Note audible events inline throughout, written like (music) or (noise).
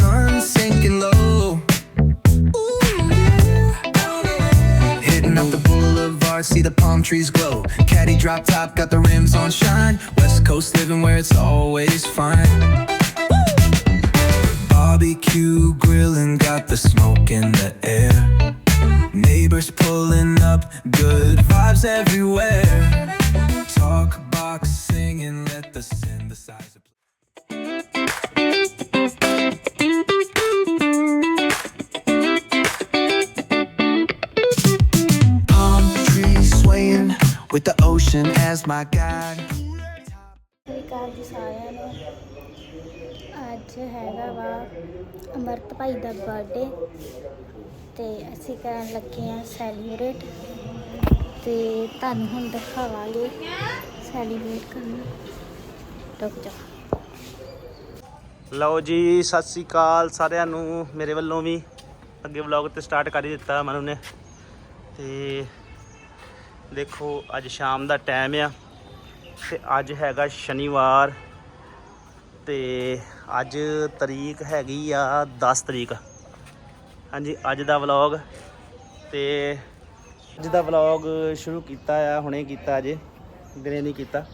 sun sinking low. Hitting up the boulevard, see the palm trees glow. Caddy drop top, got the rims on shine. West Coast living where it's always fine. Barbecue grilling, got the smoke in the air. Neighbors pulling up, good vibes everywhere. Talk box singing, let the synthesizer play. As my guide. ਜੀ ਸਾਰਿਆਂ ਨੂੰ ਅੱਜ ਹੈਗਾ ਵਾ ਅਮਰਤ ਭਾਈ ਦਾ birthday ਤੇ ਅਸੀਂ ਕਰਨ ਲੱਗੇ ਆ ਸੈਲੀਬ੍ਰੇਟ ਤੇ ਤੁਹਾਨੂੰ ਹੁਣ ਦਿਖਾਵਾਂਗੇ ਸੈਲੀਬ੍ਰੇਟ ਕਰਨਾ। ਰੁਕ ਜਾ। ਲਓ ਜੀ ਸਤਿ ਸ੍ਰੀ ਅਕਾਲ ਸਾਰਿਆਂ ਨੂੰ ਮੇਰੇ ਵੱਲੋਂ ਵੀ ਅੱਗੇ ਵਲੌਗ ਤੇ ਸਟਾਰਟ ਕਰ ਹੀ ਦਿੱਤਾ ਮਨੂ ਨੇ। ਤੇ ਦੇਖੋ, ਅੱਜ ਸ਼ਾਮ ਦਾ ਟਾਈਮ ਆ ਤੇ ਅੱਜ ਹੈਗਾ ਸ਼ਨੀਵਾਰ ਤੇ ਅੱਜ ਤਰੀਕ ਹੈਗੀ ਆ 10 ਤਰੀਕ। ਹਾਂਜੀ, ਅੱਜ ਦਾ ਵਲੌਗ ਤੇ ਅੱਜ ਦਾ ਵਲੌਗ ਸ਼ੁਰੂ ਕੀਤਾ ਆ, ਹੁਣੇ ਕੀਤਾ ਅਜੇ, ਦਿਨੇ ਨਹੀਂ ਕੀਤਾ।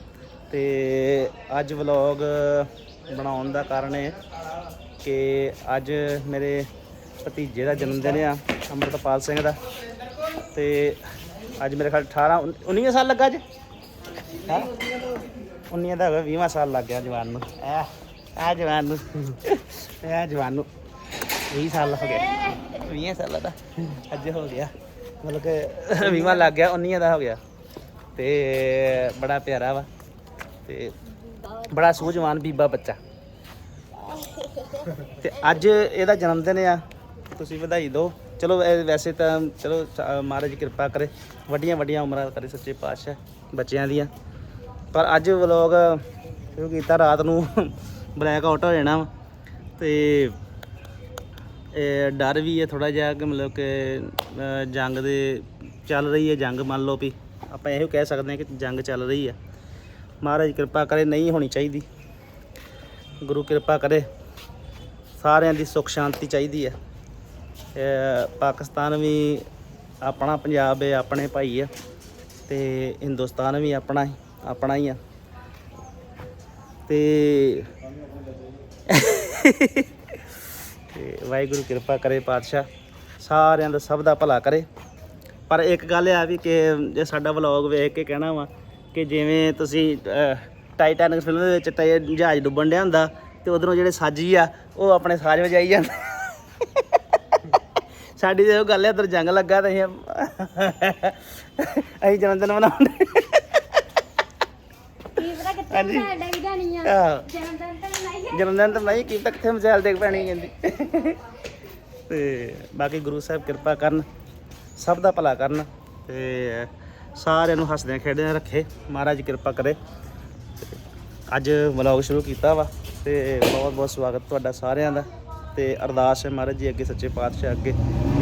ਤੇ ਅੱਜ ਵਲੌਗ ਬਣਾਉਣ ਦਾ ਕਾਰਨ ਹੈ ਕਿ ਅੱਜ ਮੇਰੇ ਭਤੀਜੇ ਦਾ ਜਨਮ ਦਿਨ ਆ, ਅੰਮ੍ਰਿਤਪਾਲ ਸਿੰਘ ਦਾ। ਤੇ ਅੱਜ ਮੇਰੇ ਖਿਆਲ 18 19 ਸਾਲ ਲੱਗਾ ਅੱਜ? ਹੈਂ? 19 ਦਾ ਹੋ ਗਿਆ 20ਵਾਂ ਸਾਲ ਲੱਗ ਗਿਆ ਜਵਾਨ ਨੂੰ। ਐ ਆ ਜਵਾਨ ਨੂੰ। ਐ ਜਵਾਨ ਨੂੰ। 20 ਸਾਲ ਹੋ ਗਿਆ 20 ਸਾਲ ਦਾ ਅੱਜ ਹੋ ਗਿਆ। ਮਤਲਬ ਕਿ 20ਵਾਂ ਲੱਗ ਗਿਆ 19 ਦਾ ਹੋ ਗਿਆ। ਤੇ ਬੜਾ ਪਿਆਰਾ ਵਾ। ਤੇ ਬੜਾ ਸੂਝਵਾਨ ਬੀਬਾ ਬੱਚਾ। ਤੇ ਅੱਜ ਇਹਦਾ ਜਨਮ ਦਿਨ ਆ। ਤੁਸੀਂ ਵਧਾਈ ਦਿਓ। ਚਲੋ ਇਹ ਵੈਸੇ ਤਾਂ ਚਲੋ ਸ- ਮਹਾਰਾਜ ਕਿਰਪਾ ਕਰੇ। ਵੱਡੀਆਂ ਵੱਡੀਆਂ ਉਮਰਾਂ ਕਰੇ ਸੱਚੇ ਪਾਤਸ਼ਾਹ ਬੱਚਿਆਂ ਦੀਆਂ। ਪਰ ਅੱਜ ਵਲੋਗ ਸ਼ੁਰੂ ਕੀਤਾ ਰਾਤ ਨੂੰ (laughs) ਬਲੈਕ ਆਊਟ ਹੋ ਜਾਣਾ ਵਾ। ਤੇ ਇਹ ਡਰ ਵੀ ਹੈ ਥੋੜਾ ਜਿਹਾ ਕਿ ਮਤਲਬ ਕਿ ਅ, ਜੰਗ ਦੇ ਚੱਲ ਰਹੀ ਹੈ ਜੰਗ ਮੰਨ ਲਓ ਵੀ। ਆਪਾਂ ਇਹੋ ਕਹਿ ਸਕਦੇ ਹਾਂ ਕਿ ਜੰਗ ਚੱਲ ਰਹੀ ਹੈ। ਮਹਾਰਾਜ ਕਿਰਪਾ ਕਰੇ ਨਹੀਂ ਹੋਣੀ ਚਾਹੀਦੀ। ਗੁਰੂ ਕਿਰਪਾ ਕਰੇ। ਸਾਰਿਆਂ ਦੀ ਸੁੱਖ ਸ਼ਾਂਤੀ ਚਾਹੀਦੀ ਹੈ। ਪਾਕਿਸਤਾਨ ਵੀ ਆਪਣਾ ਪੰਜਾਬ ਹੈ ਆਪਣੇ ਭਾਈ ਆ ਤੇ ਹਿੰਦੁਸਤਾਨ ਵੀ ਆਪਣਾ ਆਪਣਾ ਹੀ ਆ। ਤੇ ਤੇ ਵਾਹਿਗੁਰੂ ਕਿਰਪਾ ਕਰੇ ਪਾਤਸ਼ਾਹ, ਸਾਰਿਆਂ ਦਾ ਸਭ ਦਾ ਭਲਾ ਕਰੇ। ਪਰ ਇੱਕ ਗੱਲ ਆ ਵੀ ਕਿ ਜੇ ਸਾਡਾ ਵਲੌਗ ਵੇਖ ਕੇ ਕਹਿਣਾ ਵਾ ਕਿ ਜਿਵੇਂ ਤੁਸੀਂ ਟਾਈਟੈਨਿਕ ਫਿਲਮ ਦੇ ਵਿੱਚ ਟਾਈ- ਜਹਾਜ਼ ਡੁੱਬਣ ਡਿਆ ਹੁੰਦਾ ਤੇ ਉਧਰੋਂ ਜਿਹੜੇ ਸਾਜੀ ਆ, ਉਹ ਆਪਣੇ ਸਾਜ ਵਜਾਈ ਜਾਂਦੇ। ਸਾਡੀ ਤੇ ਉਹ ਗੱਲ ਹੈ ਉਧਰ ਜੰਗ ਲੱਗਾ ਤੇ ਅਸੀਂ ਅਸੀਂ ਜਨਮ ਦਿਨ ਮਨਾਉਂਦੇ। ਕੀ ਪਤਾ ਕਿੱਥੇ ਹਾਂਜੀ। ਮੈਂ ਡੈਗ ਜਾਣੀ ਆ। ਆਹ, ਜਨਮ ਦਿਨ ਤਾਂ ਨਹੀਂ ਜਨਮ ਦਿਨ ਤਾਂ ਨਹੀਂ ਕੀ ਤੱਕ ਕਿੱਥੇ ਮਚਾਲ ਦੇਖ ਪੈਣੀ ਕਹਿੰਦੀ। ਤੇ ਬਾਕੀ ਗੁਰੂ ਸਾਹਿਬ ਕਿਰਪਾ ਕਰਨ ਸਭ ਦਾ ਭਲਾ ਕਰਨ ਤੇ ਸਾਰਿਆਂ ਨੂੰ ਹੱਸਦਿਆਂ ਖੇਡਦਿਆਂ ਰੱਖੇ ਮਹਾਰਾਜ ਕਿਰਪਾ ਕਰੇ। ਤੇ ਅੱਜ ਵਲੌਗ ਸ਼ੁਰੂ ਕੀਤਾ ਵਾ ਤੇ ਬਹੁਤ ਬਹੁਤ ਸਵਾਗਤ ਤੁਹਾਡਾ ਸਾਰਿਆਂ ਦਾ ਤੇ ਅਰਦਾਸ ਹੈ ਮਹਾਰਾਜ ਜੀ ਅੱਗੇ ਸੱਚੇ ਪਾਤਸ਼ਾਹ ਅੱਗੇ।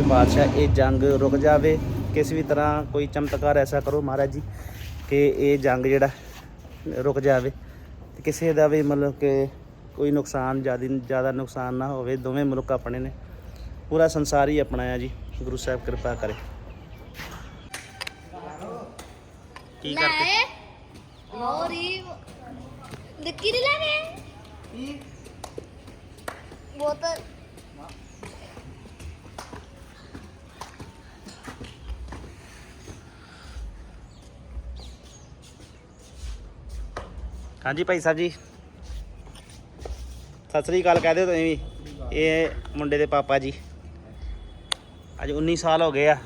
ਪਾਤਸ਼ਾਹ ਇਹ ਜੰਗ ਰੁਕ ਜਾਵੇ। ਕਿਸੇ ਵੀ ਤਰ੍ਹਾਂ ਕੋਈ ਚਮਤਕਾਰ ਐਸਾ ਕਰੋ ਮਹਾਰਾਜ ਜੀ ਕਿ ਇਹ ਜੰਗ ਜਿਹੜਾ ਰੁਕ ਜਾਵੇ। ਤੇ ਕਿਸੇ ਦਾ ਵੀ ਮਤਲਬ ਕਿ ਕੋਈ ਨੁਕਸਾਨ ਜ਼ਿਆਦਾ ਜ਼ਿਆਦਾ ਨੁਕਸਾਨ ਨਾ ਹੋਵੇ ਦੋਵੇਂ ਮੁਲਕ ਆਪਣੇ ਨੇ। ਪੂਰਾ ਸੰਸਾਰ ਹੀ ਆਪਣਾ ਹੈ ਜੀ। ਗੁਰੂ ਸਾਹਿਬ ਕਿਰਪਾ ਕਰੇ। ਕੀ ਕਰਕੇ? ਹੋਰ ਹੀ ਨਿੱਕੀ ਨਹੀਂ ਲੈਣੇ ਬੋਤਲ ਹਾਂਜੀ ਭਾਈ ਸਾਹਿਬ ਜੀ। ਸਤਿ ਸ੍ਰੀ ਅਕਾਲ ਕਹਿ ਦਿਓ ਤੁਸੀਂ ਵੀ। ਇਹ ਮੁੰਡੇ ਦੇ ਪਾਪਾ ਜੀ। ਅੱਜ 19 ਸਾਲ ਹੋ ਗਏ ਆ।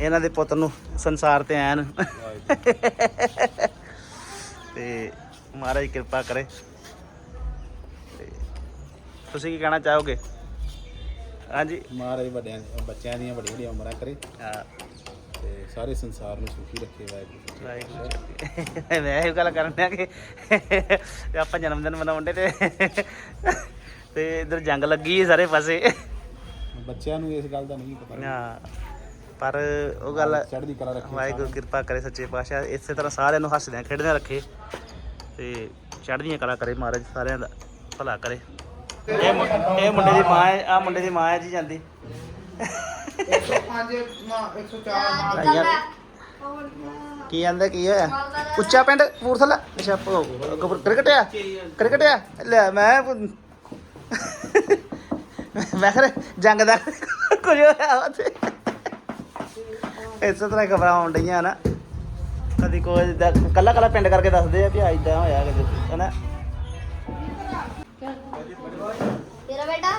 ਇਹਨਾਂ ਦੇ ਪੁੱਤ ਨੂੰ ਸੰਸਾਰ ਤੇ ਆਇਆ ਨੂੰ। ਤੇ ਮਹਾਰਾਜ ਕਿਰਪਾ ਕਰੇ। ਤੁਸੀਂ ਕੀ ਕਹਿਣਾ ਚਾਹੋਗੇ? ਹਾਂਜੀ। ਮਹਾਰਾਜ ਵੱਡਿਆਂ ਬੱਚਿਆਂ ਦੀਆਂ ਵੱਡੀਆਂ ਵੱਡੀਆਂ ਉਮਰਾਂ ਕਰੇ। ਹਾਂ। ਤੇ ਸਾਰੇ ਸੰਸਾਰ ਨੂੰ ਸੁਖੀ ਰੱਖੇ ਵਾਹਿਗੁਰੂ ਵਾਹਿਗੁਰੂ। ਮੈਂ ਇਹ ਗੱਲ ਕਰਨ ਡਿਆ ਕਿ ਆਪਾਂ ਜਨਮ ਦਿਨ ਮਨਾਉਂਦੇ ਤੇ ਤੇ ਇਧਰ ਜੰਗ ਲੱਗੀ ਹੈ ਸਾਰੇ ਪਾਸੇ। ਬੱਚਿਆਂ ਨੂੰ ਇਸ ਗੱਲ ਦਾ ਨਹੀਂ ਪਤਾ। ਹਾਂ ਪਰ ਉਹ ਗੱਲ ਚੜ੍ਹਦੀ ਕਲਾ ਰੱਖੇ ਵਾਹਿਗੁਰੂ ਕਿਰਪਾ ਕਰੇ ਸੱਚੇ ਪਾਤਸ਼ਾਹ ਇਸੇ ਤਰ੍ਹਾਂ ਸਾਰਿਆਂ ਨੂੰ ਹੱਸਦਿਆਂ ਖੇਡਦਿਆਂ ਰੱਖੇ ਤੇ ਚੜ੍ਹਦੀਆਂ ਕਲਾ ਕਰੇ ਮਹਾਰਾਜ ਸਾਰਿਆਂ ਦਾ ਭਲਾ ਕਰੇ। ਇਹ ਮੁੰਡੇ ਦੀ ਮਾਂ ਹੈ ਆ ਮੁੰਡੇ ਦੀ ਮਾਂ ਹੈ ਜੀ ਜਾਂਦੀ। 105 ਨਾ 104 ਆਈਆਂ ਕੀ ਆਂਦਾ ਕੀ ਹੋਇਆ? ਉੱਚਾ ਪਿੰਡ ਕਪੂਰਥਲਾ? ਅੱਛਾ ਕਪੂਰ ਕ੍ਰਿਕਟ ਆ? ਕ੍ਰਿਕਟ ਆ? ਲੈ ਮੈਂ ਮੈਂ ਖਰੇ ਜੰਗ ਦਾ ਕੁਝ ਹੋਇਆ ਉੱਥੇ। ਇਸੇ ਤਰ੍ਹਾਂ ਖਬਰਾਂ ਆਉਣ ਡਈਆਂ ਨਾ ਕਦੀ ਕੋਈ ਕੱਲਾ ਕੱਲਾ ਪਿੰਡ ਕਰਕੇ ਦੱਸਦੇ ਆ ਵੀ ਐਦਾਂ ਹੋਇਆ ਕਦੇ ਹਨਾ? ਤੇਰਾ ਬੇਟਾ?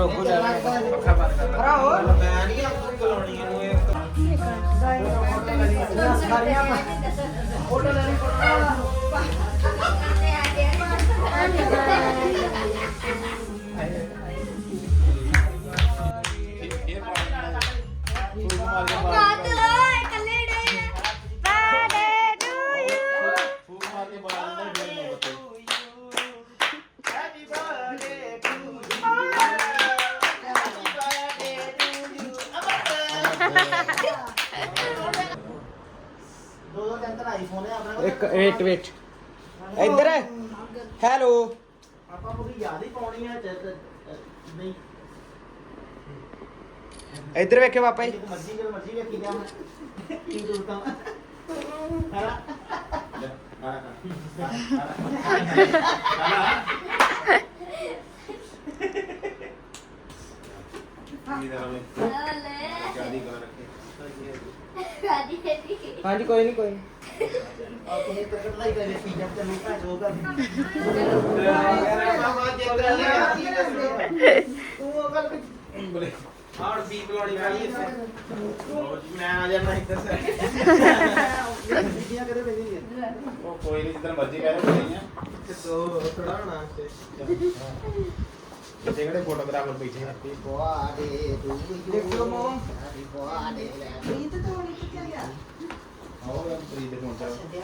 ਚਲੋ ਕੋ ਮੈਂ ਨਹੀਂ ਆਪਣੀ ਕਲੋਨੀ ਨੂੰ ਇਹ ਰਾਤ ਦੋ ਦੋ ਦਿਨ ਤਾਂ ਆਈਫੋਨ ਹੈ ਆਪਣਾ ਇੱਕ ਵੇਟ ਵੇਟ ਇੱਧਰ ਹੈਲੋ ਆਪਾਂ ਪੂਰੀ ਯਾਦ ਹੀ ਪਾਉਣੀ ਹੈ ਜਦ ਨਹੀਂ ਇੱਧਰ ਵੇਖੇ ਪਾਪਾ ਜੀ ਮਰਜ਼ੀ ਕਰ ਮਰਜ਼ੀ ਵੇਖੀ ਜਾ ਕੀ ਦੂਰਤਾ ਰਾਜੀ ਜੀ ਹਾਂਜੀ ਕੋਈ ਨਹੀਂ ਕੋਈ ਆਪਣੀ ਪ੍ਰਗਟ ਲਾਈ ਕਰੇ ਪੀ ਜਬ ਤੇ ਲੋਕਾਂ ਜੋ ਕਰ ਆੜ ਬੀ ਕਲੋਨੀ ਵਾਲੀ ਮੈਂ ਆ ਜਾਣਾ ਇੱਧਰ ਸੇ ਬੀਬੀਆਂ ਕਦੇ ਵੇਖੀ ਉਹ ਕੋਈ ਨਹੀਂ ਜਿੱਦਣ ਮਰਜ਼ੀ ਕਹਿ ਰਹੇ ਨਹੀਂ ਆ ਤੇ ਦੋ ਥੋੜਾ ਹੋਣਾ ਤੇ ਜਿੱਥੇ ਕਿਹੜੇ ਫੋਟੋਗ੍ਰਾਫਰ ਬੈਠੇ ਆ ਦੇਖੋ ਮੋ ਆਓ ਯਾਰ ਪ੍ਰੀਤ ਦੇ ਫੋਨ ਚ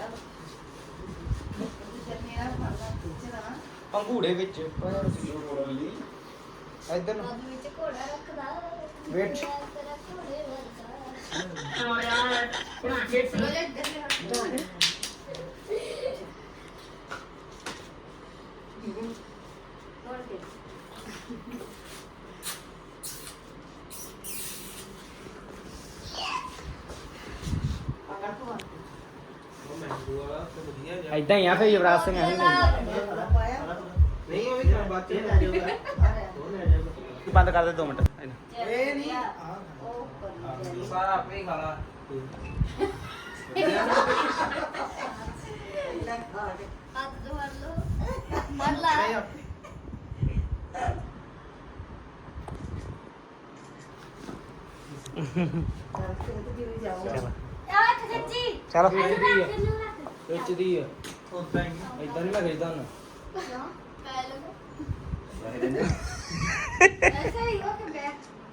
ਪੰਗੂੜੇ ਵਿੱਚ ਇੱਧਰ ਨੂੰ ਬਾਦ ਵਿੱਚ ਘੋੜਾ ਰੱਖਦਾ ਵੇਟ। ਤੇਰਾ ਘੋੜੇ ਵਰਗਾ ਉਹ ਮੈਂਗੋ ਵਾਲਾ ਤੇ ਐਦਾਂ ਹੀ ਆ ਫੇ ਯੁਵਰਾਜ ਸਿੰਘ ਐਂ ਨਹੀਂ ਉਹ ਵੀ ਕਰ ਬਾਤ ਬੰਦ ਕਰ ਦੇ 2 ਮਿੰਟ। ਇਹ ਨਹੀਂ। ਸਾਰਾ ਆਪੇ ਹੀ ਖਾ ਲਾ ਹੱਥ ਮਾਰ ਲੋ ਮਾਰ ਲਾ ਨਹੀਂ ਆਪੇ ਚਲੋ। ਆ ਖੱਜੀ ਚਲੋ ਵਿੱਚ ਦੀ ਆ। ਉਦਾਂ ਹੀ ਇਦਾਂ ਨਹੀਂ ਲੱਗਦਾ ਨਾ ਉਦਾਂ ਹੀ ਇਦਾਂ ਨਹੀਂ ਮੈਂ ਖਿੱਚਦਾ ਹੁਣ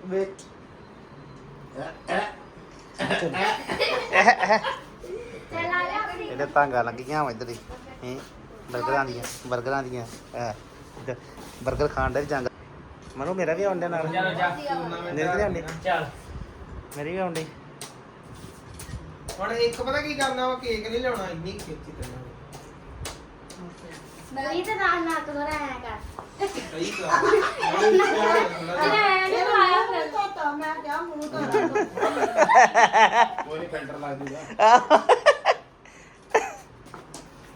ਵੇਖ ਇਹਦੇ ਤਾਂਗਾ ਲੱਗੀਆਂ ਵਾ ਇੱਧਰ ਹੀ। ਹੈਂ, ਬਰਗਰਾਂ ਦੀਆਂ ਬਰਗਰਾਂ ਦੀਆਂ। ਐ, ਇੱਧਰ। ਬਰਗਰ ਖਾਣ ਦਾ ਵੀ ਚੰਗਾ ਮਨੂ ਮੇਰਾ ਵੀ ਆਉਂਦੇ ਨਾਲ। ਚਲੋ ਜਾ ਤੂੰ ਨਾ ਮੇਰੇ ਨਾਲ ਆਉਂਦੇ। ਚੱਲ। ਮੇਰੀ ਵੀ ਆਉਂਦੀ ਹੁਣ ਇੱਕ ਪਤਾ ਕੀ ਕਰਨਾ ਵਾ ਕੇਕ ਨਹੀਂ ਲਿਆਉਣਾ ਇੰਨੀ ਖੇਚੀ ਕਰਨਾ। ਨਹੀਂ ਤੇ ਨਾਲ ਨਾ ਕਰ ਆਇਆ ਕਰ। ਸਹੀ ਗੱਲ ਇਹ ਆਇਆ ਫਿਰ ਕੋਈ ਨਹੀਂ ਫਿਲਟਰ ਲਾ ਦੂਗਾ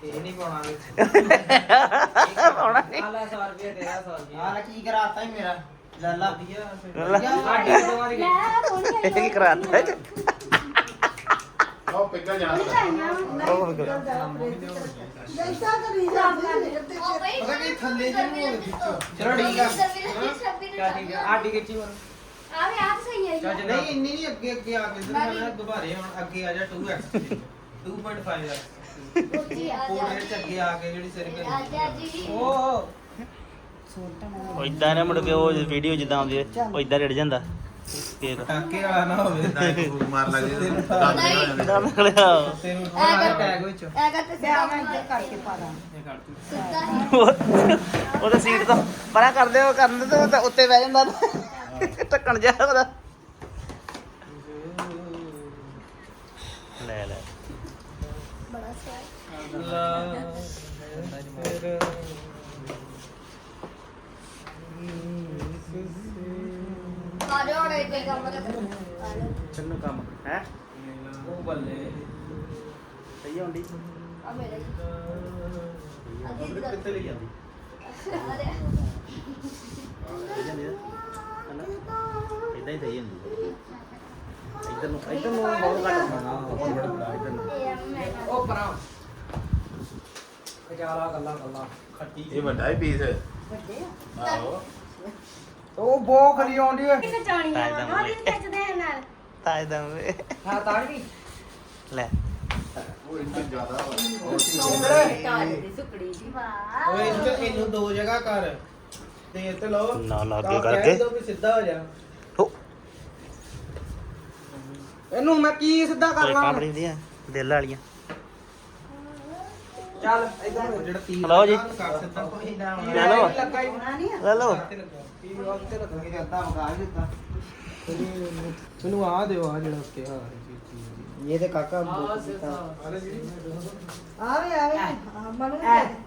ਇਹ ਨਹੀਂ ਪਾਉਣਾ ਵਿੱਚ ਪਾਉਣਾ ਨਹੀਂ ਆਲਾ 100 ਰੁਪਏ ਤੇਰਾ 100 ਰੁਪਏ। ਆਹ ਕੀ ਕਰਾਤਾ ਹੀ ਮੇਰਾ? ਲੱਲਾ ਵਧੀਆ ਸਾਡੀ ਦੋਵਾਂ ਦੀ ਇਹ ਕੀ ਕਰਾਤਾ ਹੈ। ਉਹ ਪਿੱਗਲ ਜਾਣਾ ਉਹ 버ਗਰ ਪਤਾ ਕੀ ਥੱਲੇ ਜਿਹਨੂੰ ਹੋਰ ਖਿੱਚੋ। ਚਲੋ ਠੀਕ ਆ। ਕਿਆ ਠੀਕ ਆ? ਆਡੀ ਕਿੱਚੀ ਵਰ ਆਵੇ ਆਪ ਸਹੀ ਹੈ ਚੱਜ ਨਹੀਂ ਇੰਨੀ ਨਹੀਂ ਅੱਗੇ ਅੱਗੇ ਆ ਕੇ ਇਧਰ ਮੈਂ ਦੁਬਾਰੇ ਹੁਣ ਅੱਗੇ ਆ ਜਾ 2x 2.5x ਉੱਚੀ ਆ ਜਾ। ਕੋਡ ਚ ਅੱਗੇ ਆ ਕੇ ਜਿਹੜੀ ਸਿਰ ਆ ਜਾ ਜੀ। ਉਹ ਉਹ ਇਦਾਂ ਨੇ ਮੁੜ ਕੇ ਉਹ ਵੀਡੀਓ ਜਿੱਦਾਂ ਆਉਂਦੀ ਹੈ ਉਹ ਇਦਾਂ ਰੜ ਜਾਂਦਾ। ਟਾਕੇ ਵਾਲਾ ਨਾ ਹੋਵੇ। ਮਾਰ ਲੱਗੇ ਇਦਾਂ ਨਿਕਲਿਆ ਤੈਨੂੰ ਥੋੜਾ ਟੈਗ ਵਿੱਚ। ਐ ਕਰ ਤੇ ਸਿੱਧਾ ਮੈਂ ਕਰਕੇ ਪਾ ਦਾਂ। ਸਿੱਧਾ ਹੀ। ਉਹ- ਉਹਦੇ ਸੀਟ ਤੋਂ ਪਰਾਂ ਕਰਦੇ ਉਹ ਕਰਨ ਦੇ ਤੇ ਉੱਤੇ ਬਹਿ ਜਾਂਦਾ ਟੱਕਣ ਜਾ ਉਹਦਾ। ਲੈ ਲੈ। ਬੜਾ ਜਾ ਹੁਣ ਇੱਕ ਕੰਮ ਜਾ ਚੰਨੂ ਕੰਮ ਹੈ? ਉਹ ਬੱਲੇ। ਸਹੀ ਹੁੰਦੀ? ਆ ਮੇਰੇ ਅੱਧੀ ਕਿੱਥੇ ਲਈ ਜਾਂਦੀ? ਇਦਾਂ ਹੀ ਸਹੀ ਹੁੰਦੀ। ਇਧਰ ਨੂੰ ਇਧਰ ਨੂੰ ਬਹੁਤ ਘੱਟ ਹੋਣਾ ਇਧਰ ਨੂੰ। ਉਹ ਪਰਾਂ। ਕਜਾਲਾ ਗੱਲਾਂ ਗੱਲਾਂ। ਖੱਟੀ ਇਹ ਵੱਡਾ ਹੀ ਪੀਸ ਹੈ। ਆਹੋ। ਉਹ ਬੋ ਖਲੀ ਆਉਂਦੀ ਖਿੱਚਦੇ ਆ? ਨਾਲ। ਤਾਜ ਦਾ ਹਾਂ ਤਾੜੀ ਲੈ। ਉਹ ਇੰਨਾ ਜ਼ਿਆਦਾ ਤਾਜ ਦੀ ਸੁਕੜੀ ਦੀ ਵਾਹ। ਓਏ ਇਹਨੂੰ ਦੋ ਜਗ੍ਹਾ ਕਰ। ਤੇ ਤੇ ਲਓ। ਨਾ, ਨਾ, ਅੱਗੇ ਤਾਂ ਕਰਕੇ। ਕਹਿ ਦਿਓ ਵੀ ਸਿੱਧਾ ਹੋ ਜਾ। ਹੋ। ਇਹਨੂੰ ਮੈਂ ਕੀ ਸਿੱਧਾ ਕਰਨਾ ਕਾਂਬੜੀ ਦੀਆਂ ਦਿਲ ਵਾਲੀਆਂ। ਚੱਲ ਇਦਾਂ ਜਿਹੜਾ ਤੀਰ ਲਓ ਜੀ। ਕਰ ਕੋਈ ਨਾ ਲੈ ਲਓ। ਲੱਗਾ ਹੀ ਹੋਣਾ ਨਹੀਂ ਲੈ ਲਓ। ਉਹ ਤੇ ਦਿੱਤਾ। ਮੈਨੂੰ ਆ ਦਿਓ ਆ ਜਿਹੜਾ ਉੱਤੇ ਆ ਇਹ ਤੇ ਕਾਕਾ ਦਿੱਤਾ ਆਵੇ ਆਵੇ। ਮਨੂੰ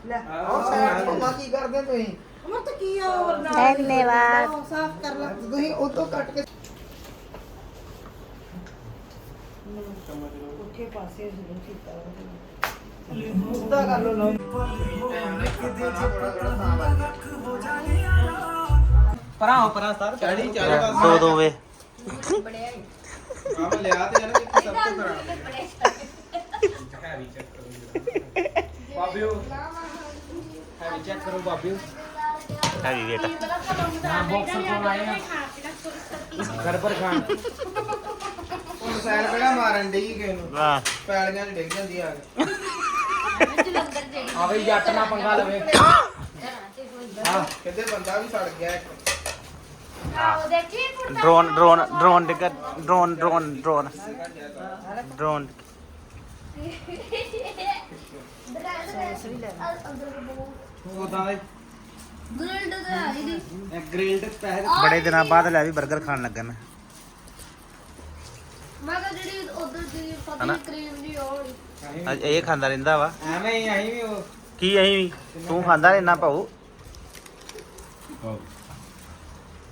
ਲੈ ਆਹ ਸਾਈਡ ਤੋਂ ਕੀ ਕਰਦੇ ਤੁਸੀਂ? ਅਮਰ ਤਾਂ ਕੀ ਆ ਹੋਰ ਨਾਲ? ਧੰਨਵਾਦ। ਸਾਫ਼ ਕਰ ਲੈ। ਤੁਸੀਂ ਉਹ ਤੋਂ ਕੱਟ ਕੇ ਉੱਠੇ ਪਾਸੇ ਜ਼ਰੂਰ ਕੀਤਾ ਸਿੱਧਾ ਕਰ ਲਓ ਲਓ ਪਰਾਂ ਪਰਾਂ ਸਰ ਚੜੀ ਚੱਲ ਬਸ ਦੋ। ਦੋ ਵੇ। ਬੜੇ ਮੈਂ ਲਿਆ ਤੇ ਜਾਣਾ ਕਿ ਸਭ ਤੋਂ ਕਰਾਂ ਬੜੇ ਹੈਵੀ ਚੈੱਕ ਕਰੋ ਬਾਬਿਓ ਹੈਵੀ ਚੈੱਕ ਕਰੋ ਬਾਬਿਓ ਹੈਵੀ ਵੇਟ ਹਾਂ ਬਾਕਸਰ ਕੋਲ ਆਏ ਆ। ਗਰਬਰ ਖਾਨ ਉਹ ਸਾਈਡ ਕਿਹੜਾ ਮਾਰਨ ਡਈ ਕਿਸੇ ਨੂੰ? ਵਾਹ। ਪੈਲੀਆਂ 'ਚ ਡਿੱਗ ਜਾਂਦੀ ਆ ਕੇ। ਜਲੰਧਰ ਜਿਹੜੀ ਆ ਬਈ ਜੱਟ ਨਾ ਪੰਗਾ ਲਵੇ। ਘਰਾਂ 'ਚ ਕੋਈ ਹਾਂ ਕਹਿੰਦੇ ਬੰਦਾ ਵੀ ਸੜ ਗਿਆ ਇੱਕ। ਆਹ ਦੇਖੀ ਕੁੜਤਾ ਡਰੋਨ ਡਰੋਨ ਡਰੋਨ ਡਿੱਗਾ ਡਰੋਨ ਡਰੋਨ ਡਰੋਨ। ਡਰੋਨ। ਉਹਦਾ ਗ੍ਰਿਲਡ ਤੇ ਆ ਜੀ ਗ੍ਰਿਲਡ ਪੈਰ। ਬੜੇ ਦਿਨਾਂ ਬਾਅਦ ਲੈ ਵੀ 버ਗਰ ਖਾਣ ਲੱਗਣ ਮੈਂ। ਕਿਹਾ ਜਿਹੜੀ ਉਧਰ ਦੀ ਹਨਾ? ਪਤੀ ਕਰੀਮ ਦੀ ਉਹ। ਅੱਜ ਇਹ ਖਾਂਦਾ ਰਹਿੰਦਾ ਵਾ। ਐਵੇਂ ਹੀ ਅਸੀਂ ਵੀ ਉਹ ਕੀ ਅਸੀਂ ਵੀ? ਤੂੰ ਖਾਂਦਾ ਰਹਿਣਾ ਭਾਊ।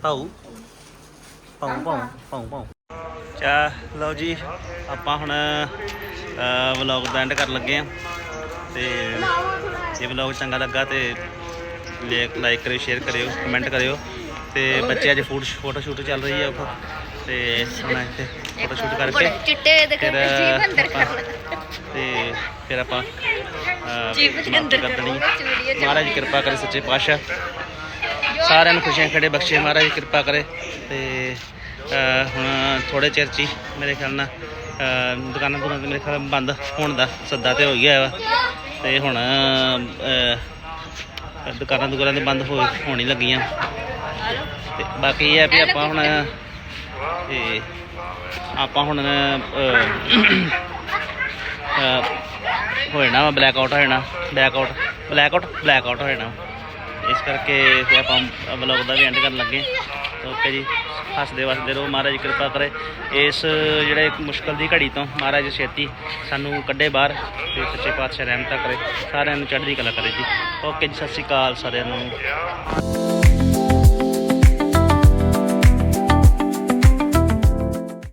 ਭਾਊ। ਭਾਊ ਭਾਊ ਭਾਊ ਭਾਊ। ਚਾ ਲਓ ਜੀ ਆਪਾਂ ਹੁਣ ਵਲੌਗ ਦਾ ਐਂਡ ਕਰਨ ਲੱਗੇ ਆ। ਤੇ ਜੇ ਵਲੌਗ ਚੰਗਾ ਲੱਗਾ ਤੇ ਲਾਈਕ ਕਰਿਓ ਸ਼ੇਅਰ ਕਰਿਓ ਕਮੈਂਟ ਕਰਿਓ। ਤੇ ਬੱਚੇ ਅੱਜ ਫੂਡ ਫੋਟੋ ਸ਼ੂਟ ਚੱਲ ਰਹੀ ਆ ਉਹ ਤੇ ਹੁਣ ਇੱਥੇ ਫੋਟੋ ਸ਼ੂਟ ਕਰਕੇ ਚਿੱਟੇ ਦੇ ਫਿਰ ਜੀਵ ਅੰਦਰ ਆਪਾਂ- ਤੇ ਫਿਰ ਆਪਾਂ ਜੀਵ ਦੇ ਅੰਦਰ ਕਰਨੀ। ਮਹਾਰਾਜ ਕਿਰਪਾ ਕਰੇ ਸੱਚੇ ਪਾਤਸ਼ਾਹ। ਸਾਰਿਆਂ ਨੂੰ ਖੁਸ਼ੀਆਂ ਖੜੇ ਬਖਸ਼ੇ ਮਹਾਰਾਜ ਕਿਰਪਾ ਕਰੇ। ਤੇ ਹੁਣ ਥੋੜੇ ਚਿਰ ਚ ਮੇਰੇ ਖਿਆਲ ਨਾਲ ਦੁਕਾਨਾਂ ਦੁਕਾਨਾਂ ਤੇ ਮੇਰੇ ਖਿਆਲ ਬੰਦ ਹੋਣ ਦਾ ਸੱਦਾ ਤੇ ਹੋ ਗਿਆ ਵਾ। ਤੇ ਹੁਣ ਦੁਕਾਨਾਂ ਦੁਕਾਨਾਂ ਤੇ ਬੰਦ ਹੋ ਹੋਣ ਲੱਗੀਆਂ। ਤੇ ਬਾਕੀ ਇਹ ਹੈ ਵੀ ਆਪਾਂ ਹੁਣ ਤੇ ਆਪਾਂ ਹੁਣ ਹੋ ਜਾਣਾ ਵਾ ਬਲੈਕ ਆਊਟ ਹੋ ਜਾਣਾ black out black out black out ਹੋ ਜਾਣਾ ਇਸ ਕਰਕੇ ਫਿਰ ਆਪਾਂ ਵਲੌਗ ਦਾ ਵੀ ਐਂਡ ਕਰਨ ਲੱਗੇ ਓਕੇ ਜੀ, ਹੱਸਦੇ ਵਸਦੇ ਰਹੋ, ਮਹਾਰਾਜ ਕਿਰਪਾ ਕਰੇ। ਇਸ ਜਿਹੜੇ ਮੁਸ਼ਕਲ ਦੀ ਘੜੀ ਤੋਂ ਮਹਾਰਾਜ ਛੇਤੀ ਸਾਨੂੰ ਕੱਢੇ ਬਾਹਰ ਤੇ ਸੱਚੇ ਪਾਤਸ਼ਾਹ ਰਹਿਮਤਾਂ ਕਰੇ, ਸਾਰਿਆਂ ਨੂੰ ਚੜ੍ਹਦੀ ਕਲਾ ਕਰੇ ਜੀ। ਓਕੇ ਜੀ, ਸਤਿ ਸ਼੍ਰੀ ਅਕਾਲ ਸਾਰਿਆਂ ਨੂੰ।